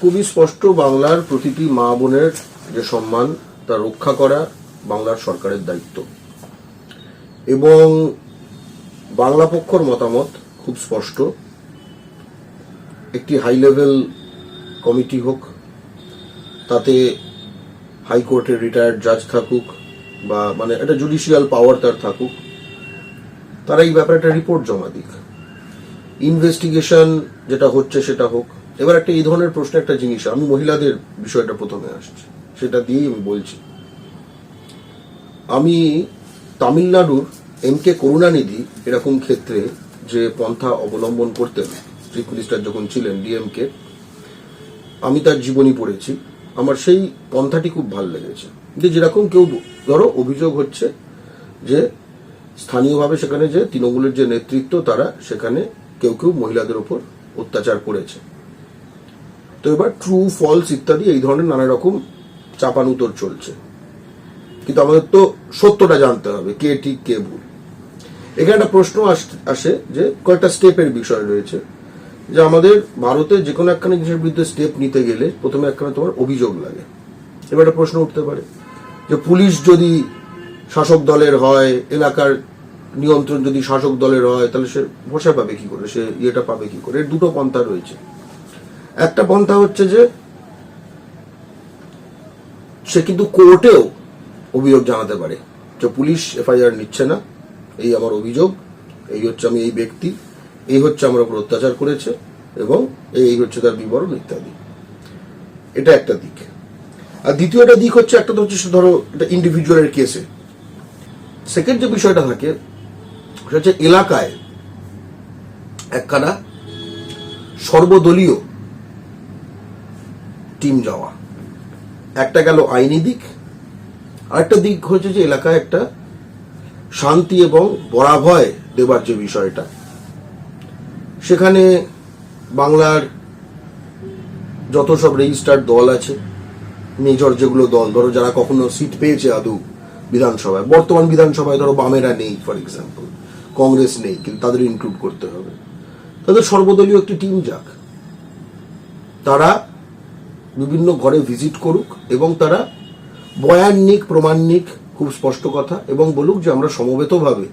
খুবই স্পষ্ট বাংলার প্রতিটি মা বোনের যে সম্মান, তা রক্ষা করা বাংলার সরকারের দায়িত্ব। এবং বাংলা পক্ষর মতামত খুব স্পষ্ট। একটি হাই লেভেল কমিটি হোক, তাতে হাইকোর্টের রিটায়ার্ড জাজ থাকুক, বা মানে একটা জুডিশিয়াল পাওয়ার তার থাকুক, তারা এই ব্যাপারে একটা রিপোর্ট জমা দিক। ইনভেস্টিগেশন যেটা হচ্ছে সেটা হোক এবার একটা এই ধরনের প্রশ্ন, একটা জিনিস, আমি মহিলাদের বিষয়টা প্রথমে আসছি, সেটা দিয়েই আমি বলছি। আমি তামিলনাড়ুর এম কে করুণানিধি এরকম ক্ষেত্রে যে পন্থা অবলম্বন করতেন চিফ মিনিস্টার যখন ছিলেন ডিএমকে আমি তার জীবনী পড়েছি। আমার সেই পন্থাটি খুব ভালো লেগেছে। যে যেরকম কেউ ধরো অভিযোগ হচ্ছে যে স্থানীয়ভাবে সেখানে যে তৃণমূলের যে নেতৃত্ব, তারা সেখানে কেউ কেউ মহিলাদের ওপর অত্যাচার করেছে। তো এবার ট্রু ফলস ইত্যাদি এই ধরনের নানা রকম চাপানুতর চলছে। কিন্তু আমাদের তো সত্যটা জানতে হবে, কে ঠিক, কে ভুল। এখানে একটা প্রশ্ন আসে যে, কয়েকটা স্টেপের বিষয় রয়েছে। যে আমাদের ভারতে যে কোনো একখানে জিনিসের বিরুদ্ধে স্টেপ নিতে গেলে প্রথমে একখানে তোমার অভিযোগ লাগে। এবার একটা প্রশ্ন উঠতে পারে। যে পুলিশ যদি শাসক দলের হয়, এলাকার নিয়ন্ত্রণ যদি শাসক দলের হয়, তাহলে সে ভরসা পাবে কি করে? সে ইয়েটা পাবে কি করে? এর দুটো পন্থা রয়েছে। একটা পন্থা হচ্ছে যে সে কিন্তু কোর্টেও অভিযোগ জানাতে পারে যে পুলিশ এফআইআর নিচ্ছে না, এই আমার অভিযোগ, এই হচ্ছে আমি এই ব্যক্তি, এই হচ্ছে আমার উপর অত্যাচার করেছে এবং এই হচ্ছে তার বিবরণ ইত্যাদি। এটা একটা দিক। আর দ্বিতীয়টা দিক হচ্ছে একটা তো হচ্ছে ধরো এটা ইন্ডিভিজুয়ালের কেসে সেকেন্ড যে বিষয়টা থাকে, সেটা হচ্ছে এলাকায় একখানা সর্বদলীয় টিম যাওয়া। একটা গেল আইনি দিক, আরেকটা দিক হচ্ছে যে এলাকায় একটা শান্তি এবং বরাভয় দেবার যে বিষয়টা। সেখানে বাংলার যত সব রেজিস্টার্ড দল আছে মেজর যেগুলো দল, ধরো যারা কখনো সিট পেয়েছে আদৌ বিধানসভায়, বর্তমান বিধানসভায় ধরো বামেরা নেই ফর এক্সাম্পল কংগ্রেস নেই, কিন্তু তাদের ইনক্লুড করতে হবে। তাদের সর্বদলীয় একটি টিম যাক। তারা বিভিন্ন ঘরে ভিজিট করুক এবং তারা বয়ান নিক প্রমাণ নিক খুব স্পষ্ট কথা এবং বলুক যে আমরা সমবেতভাবে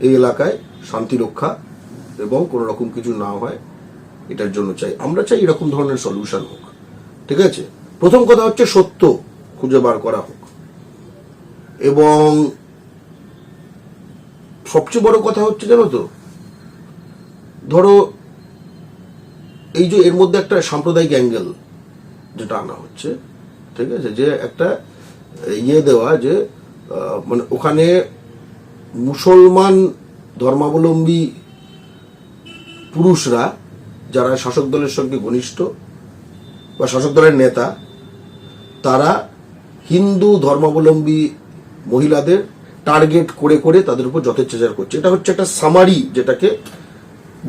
এই এলাকায় শান্তি রক্ষা এবং কোনো রকম কিছু না হয়, এটার জন্য চাই। আমরা চাই এরকম ধরনের সলিউশন হোক। ঠিক আছে? প্রথম কথা হচ্ছে সত্য খুঁজে বার করা হোক। এবং সবচেয়ে বড় কথা হচ্ছে জানো তো, ধরো এই যে এর মধ্যে একটা সাম্প্রদায়িক অ্যাঙ্গেল যেটা আনা হচ্ছে, ঠিক আছে? যে একটা ইয়ে দেওয়া যে মানে ওখানে মুসলমান ধর্মাবলম্বী পুরুষরা যারা শাসক দলের সঙ্গে ঘনিষ্ঠ বা শাসক দলের নেতা, তারা হিন্দু ধর্মাবলম্বী মহিলাদের টার্গেট করে করে তাদের উপর যথেচ্ছাচার করছে। এটা হচ্ছে একটা সামারি যেটাকে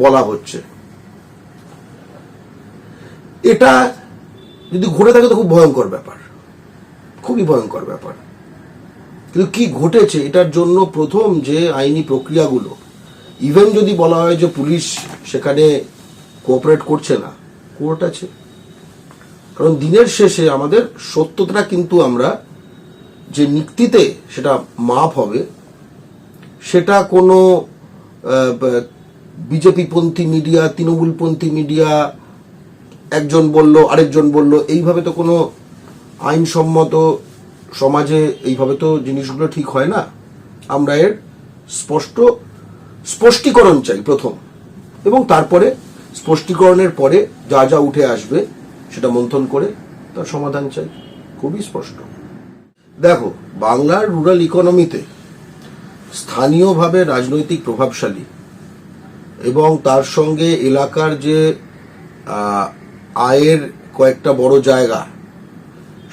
বলা হচ্ছে। এটা যদি ঘটে থাকে তো খুব ভয়ঙ্কর ব্যাপার। খুবই ভয়ঙ্কর ব্যাপার। কিন্তু কি ঘটেছে এটার জন্য প্রথম যে আইনি প্রক্রিয়াগুলো ইভেন যদি বলা হয় যে পুলিশ সেখানে কোঅপারেট করছে না, কোর্ট আছে। কারণ দিনের শেষে আমাদের সত্যতা কিন্তু আমরা যে নিক্তিতে সেটা মাপ হবে, সেটা কোনো বিজেপি পন্থী মিডিয়া তৃণমূলপন্থী মিডিয়া একজন বলল, আরেকজন বলল, এইভাবে তো কোনো আইনসম্মত সমাজে এইভাবে তো জিনিসগুলো ঠিক হয় না। আমরা এর স্পষ্ট স্পষ্টীকরণ চাই প্রথম। এবং তারপরে স্পষ্টীকরণের পরে যা যা উঠে আসবে সেটা মন্থন করে তার সমাধান চাই। খুবই স্পষ্ট। দেখো, বাংলার রুরাল ইকোনমিতে স্থানীয়ভাবে রাজনৈতিক প্রভাবশালী এবং তার সঙ্গে এলাকার যে আয়ের কয়েকটা বড় জায়গা,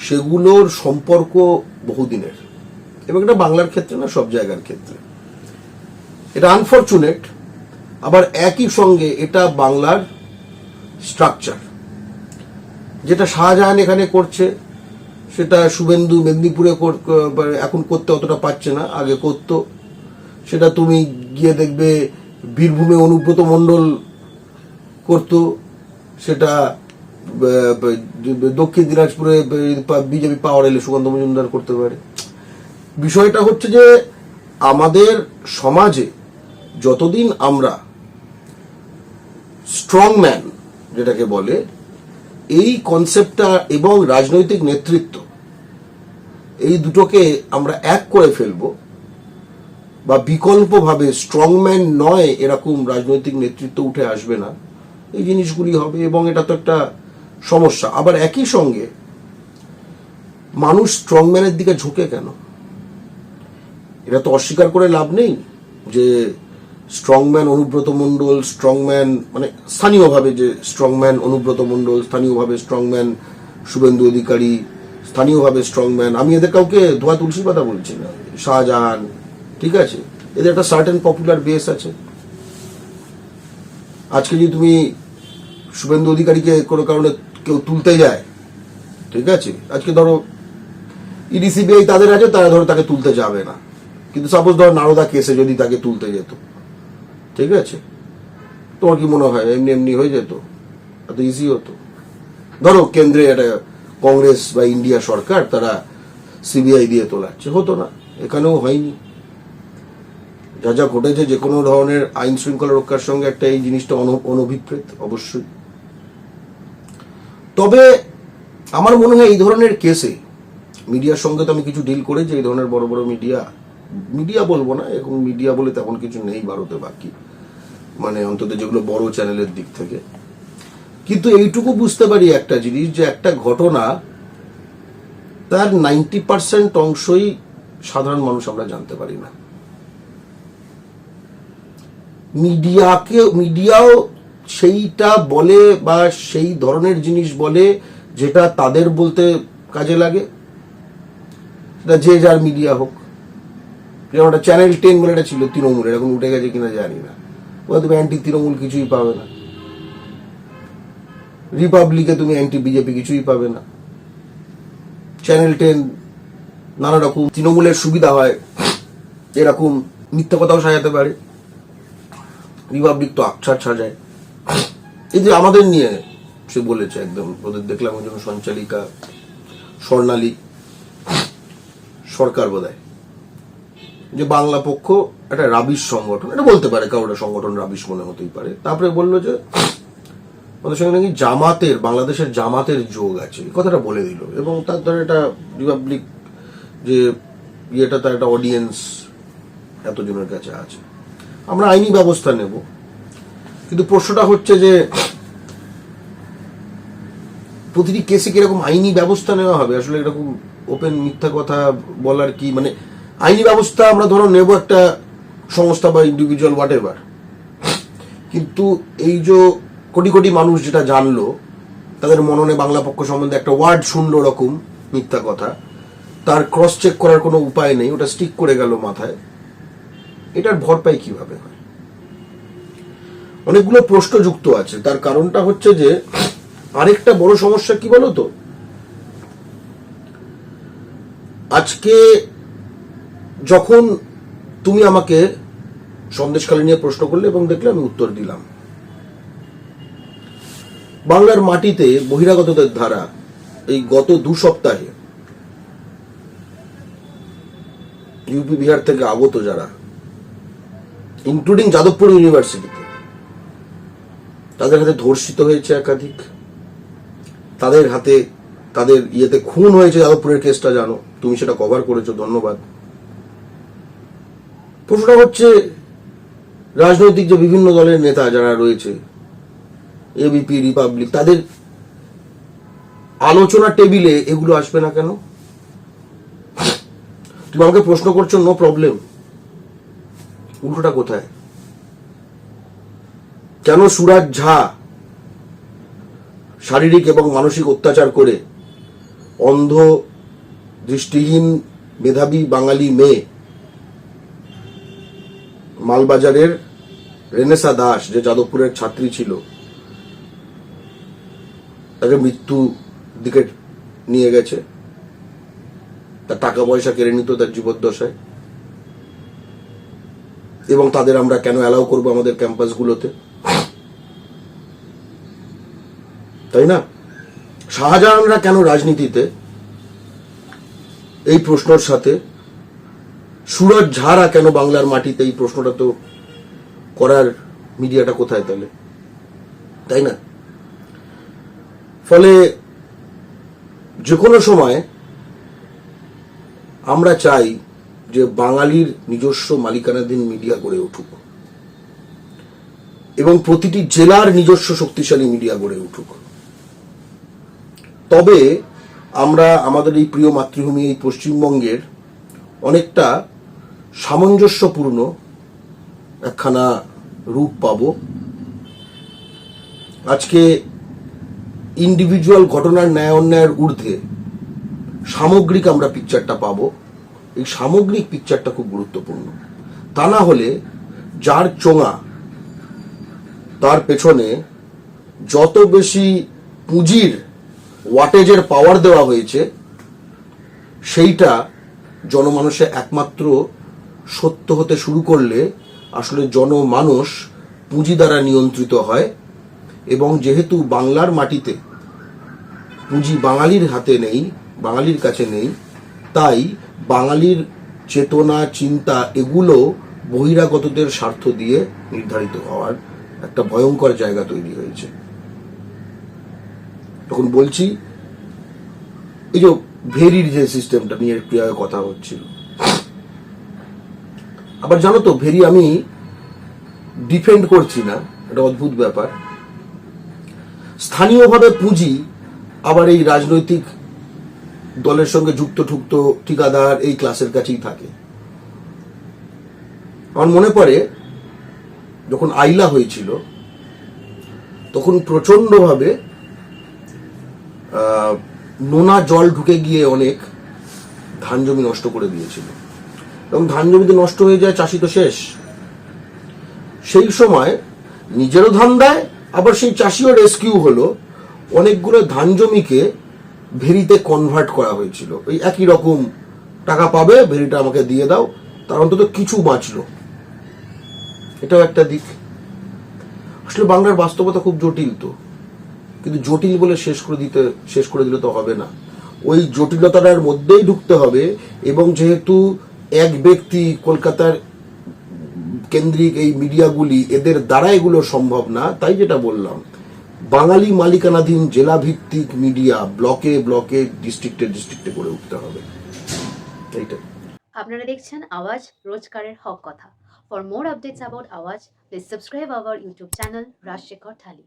সেগুলোর সম্পর্ক বহুদিনের। এবং এটা বাংলার ক্ষেত্রে না, সব জায়গার ক্ষেত্রে। এটা আনফর্চুনেট আবার একই সঙ্গে এটা বাংলার স্ট্রাকচার যেটা শাহজাহান এখানে করছে, সেটা শুভেন্দু মেদিনীপুরে এখন করতে অতটা পারছে না, আগে করতো। সেটা তুমি গিয়ে দেখবে, বীরভূমে অনুব্রত মণ্ডল করতো। সেটা দক্ষিণ দিনাজপুরে বিজেপি পাওয়ার এলে সুগন্ধ মজুমদার করতে পারে। বিষয়টা হচ্ছে যে, আমাদের সমাজে যতদিন আমরা স্ট্রং ম্যান যেটাকে বলে, এই কনসেপ্টটা এবং রাজনৈতিক নেতৃত্ব, এই দুটোকে আমরা এক করে ফেলব বা বিকল্পভাবে স্ট্রংম্যান নয় এরকম রাজনৈতিক নেতৃত্ব উঠে আসবে না। এই জিনিসগুলি হবে এবং এটা তো একটা সমস্যা। আবার একই সঙ্গে মানুষ স্ট্রংম্যানের দিকে ঝুঁকে কেন? এটা তো অস্বীকার করে লাভ নেই যে স্ট্রংম্যান অনুব্রত মণ্ডল স্ট্রংম্যান মানে স্থানীয়ভাবে যে স্ট্রংম্যান অনুব্রত মণ্ডল, স্থানীয়ভাবে স্ট্রংম্যান শুভেন্দু অধিকারী, স্থানীয়ভাবে স্ট্রংম্যান আমি এদের কাউকে ধোয়া তুলসী পাতা বলছি না। শাহজাহান, ঠিক আছে? এদের একটা সার্টেন পপুলার বেস আছে। আজকে যদি তুমি শুভেন্দু অধিকারীকে কোনো কারণে কেউ তুলতে যায়। ঠিক আছে? আজকে ধরো, ইডি, সিবিআই তাদের আছে, তারা ধরো তাকে তুলতে যাবে না। কিন্তু সাপোজ ধরো নারদা কেসে যদি তাকে তুলতে যেত, ঠিক আছে? তোমার কি মনে হয়? এমনি এমনি হয়ে যেত? এত ইজি হতো? ধরো কেন্দ্রে একটা কংগ্রেস বা ইন্ডিয়া সরকার, তারা সিবিআই দিয়ে তোলাচ্ছে। হতো না। এখানেও হয়নি। যা যা ঘটেছে, যে কোনো ধরনের আইন শৃঙ্খলা রক্ষার সঙ্গে একটা এই জিনিসটা অন- অনভিপ্রেত, অবশ্যই। তবে আমার মনে হয় এই ধরনের কেসে মিডিয়ার সঙ্গে তো আমি কিছু ডিল করেছি, এই ধরনের বড় বড় মিডিয়া মিডিয়া বলব না, এখন মিডিয়া বলে তেমন কিছু নেই ভারতে বাকি মানে অন্তত যেগুলো বড় চ্যানেলের দিক থেকে। কিন্তু এইটুকু বুঝতে পারি একটা জিনিস, যে একটা ঘটনা তার নাইনটি পার্সেন্ট অংশই সাধারণ মানুষ আমরা জানতে পারি না। মিডিয়াকে, মিডিয়াও সেইটা বলে বা সেই ধরনের জিনিস বলে যেটা তাদের বলতে কাজে লাগে? সেটা যে যার মিডিয়া হোক। যেমন একটা চ্যানেল টেন বলে একটা ছিল তৃণমূলের, এখন উঠে গেছে কিনা জানি না। ওরা তুমি অ্যান্টি তৃণমূল কিছুই পাবে না। রিপাবলিকে তুমি অ্যান্টি বিজেপি কিছুই পাবে না। চ্যানেল টেন নানা রকম তৃণমূলের সুবিধা হয়। এরকম মিথ্যা কথাও সাজাতে পারে। রিপাবলিক তো আকছার সাজায় এই যে আমাদের নিয়ে সে বলেছে একদম, ওদের দেখলাম ওই জন্য সঞ্চালিকা, স্বর্ণালী, সরকার বোধহয়। যে বাংলা পক্ষ একটা রাবিশ সংগঠন, এটা বলতে পারে কারোর সংগঠন রাবিশ মনে হতেই পারে। তারপরে বলল যে, ওদের সঙ্গে নাকি জামাতের, বাংলাদেশের জামাতের যোগ আছে কথাটা বলে দিল। এবং তার ধরে একটা রিপাবলিক যে ইয়েটা তার একটা অডিয়েন্স এতজনের কাছে আছে। আমরা আইনি ব্যবস্থা নেব। কিন্তু প্রশ্নটা হচ্ছে যে, প্রতিটি কেসে কীরকম আইনি ব্যবস্থা নেওয়া হবে? আসলে এরকম ওপেন মিথ্যা কথা বলার কি মানে আইনি ব্যবস্থা আমরা ধরো নেব একটা সংস্থা বা ইন্ডিভিজুয়াল হোয়াট এভার কিন্তু এই যে কোটি কোটি মানুষ যেটা জানলো, তাদের মননে বাংলা পক্ষ সম্বন্ধে একটা ওয়ার্ড শুনলো রকম মিথ্যা কথা, তার ক্রস চেক করার কোনো উপায় নেই, ওটা স্টিক করে গেল মাথায়। এটার ভরপাই কীভাবে? হয় অনেকগুলো প্রশ্ন যুক্ত আছে। তার কারণটা হচ্ছে যে, আরেকটা বড় সমস্যা কি বলো তো আজকে যখন তুমি আমাকে সন্দেশখালী নিয়ে প্রশ্ন করলে এবং দেখলে আমি উত্তর দিলাম। বাংলার মাটিতে বহিরাগতদের ধারা এই গত দু সপ্তাহে, ইউপি বিহার থেকে আগত যারা ইনক্লুডিং যাদবপুর ইউনিভার্সিটিতে তাদের হাতে ধর্ষিত হয়েছে একাধিক। তাদের হাতে, তাদের ইয়েতে খুন হয়েছে যাদবপুরের কেসটা জানো। তুমি সেটা কভার করেছ, ধন্যবাদ। প্রশ্নটা হচ্ছে, রাজনৈতিক যে বিভিন্ন দলের নেতা যারা রয়েছে এবিপি রিপাবলিক তাদের আলোচনা টেবিলে এগুলো আসবে না কেন? তুমি আমাকে প্রশ্ন করছ নো প্রবলেম উল্টোটা কোথায়? কেন সুরাজ ঝা শারীরিক এবং মানসিক অত্যাচার করে? অন্ধ, দৃষ্টিহীন, মেধাবী বাঙালি মেয়ে। মালবাজারের রেনেসা দাস, যে যাদবপুরের ছাত্রী ছিল, তাকে মৃত্যু দিকে নিয়ে গেছে। তার টাকা পয়সা কেড়ে নিত তার জীবদ্দশায়। এবং তাদের আমরা কেন অ্যালাউ করব আমাদের ক্যাম্পাসগুলোতে তাই না? শাহজাহানরা কেন রাজনীতিতে? এই প্রশ্নর সাথে সুরজ ঝাড়া কেন বাংলার মাটিতে এই প্রশ্নটা তো করার মিডিয়াটা কোথায় তাহলে? তাই না? ফলে যে কোনো সময় আমরা চাই যে বাঙালির নিজস্ব মালিকানাধীন মিডিয়া গড়ে উঠুক। এবং প্রতিটি জেলার নিজস্ব শক্তিশালী মিডিয়া গড়ে উঠুক। তবে আমরা আমাদের এই প্রিয় মাতৃভূমি এই পশ্চিমবঙ্গের অনেকটা সামঞ্জস্যপূর্ণ একখানা রূপ পাব। আজকে ইন্ডিভিজুয়াল ঘটনার ন্যায় অন্যায়ের ঊর্ধ্বে সামগ্রিক আমরা পিকচারটা পাবো। এই সামগ্রিক পিকচারটা খুব গুরুত্বপূর্ণ। তা না হলে যার চোঙা, তার পেছনে যত বেশি পুঁজির ওয়াটেজের পাওয়ার দেওয়া হয়েছে, সেইটা জনমানুষে একমাত্র সত্য হতে শুরু করলে আসলে জনমানুষ পুঁজি দ্বারা নিয়ন্ত্রিত হয় এবং যেহেতু বাংলার মাটিতে পুঁজি বাঙালির হাতে নেই, বাঙালির কাছে নেই, তাই বাঙালির চেতনা, চিন্তা এগুলো বহিরাগতদের স্বার্থ দিয়ে নির্ধারিত হওয়ার একটা ভয়ঙ্কর জায়গা তৈরি হয়েছে। তখন বলছি, এই যে ভেরির যে সিস্টেমটা নিয়ে একটু আগে কথা হচ্ছিল। আবার জানো তো, ভেরি আমি ডিফেন্ড করছি না, এটা অদ্ভুত ব্যাপার। স্থানীয়ভাবে পুঁজি, আবার এই রাজনৈতিক দলের সঙ্গে যুক্ত ঠুক্ত ঠিকাদার এই ক্লাসের কাছেই থাকে। আমার মনে পড়ে, যখন আইলা হয়েছিল, তখন প্রচন্ডভাবে নোনা জল ঢুকে গিয়ে অনেক ধান জমি নষ্ট করে দিয়েছিল। এবং ধান জমিতে নষ্ট হয়ে যায় চাষি তো শেষ। সেই সময় নিজেরও ধান দেয়, আবার সেই চাষিও রেস্কিউ হলো। অনেকগুলো ধান জমিকে ভেরিতে কনভার্ট করা হয়েছিল। ওই একই রকম টাকা পাবে, ভেরিটা আমাকে দিয়ে দাও। তার অন্তত কিছু বাঁচলো। এটাও একটা দিক। আসলে বাংলার বাস্তবতা খুব জটিল তো। কিন্তু জটিল বলে শেষ করে দিতে, শেষ করে দিলে তো হবে না। ওই জটিলতাটার মধ্যেই ঢুকতে হবে এবং যেহেতু এক ব্যক্তি কলকাতার কেন্দ্রিক এই মিডিয়াগুলি এদের দ্বারা এগুলো সম্ভব না, তাই যেটা বললাম, বাঙালি মালিকানাধীন জেলা ভিত্তিক মিডিয়া ব্লকে ব্লকে, ডিস্ট্রিক্টে ডিস্ট্রিক্টে করে উঠতে হবে। আপনারা দেখছেন আওয়াজ রোজকারের হক কথা। For more updates about Awaaz please subscribe our YouTube channel Rajshekhar thali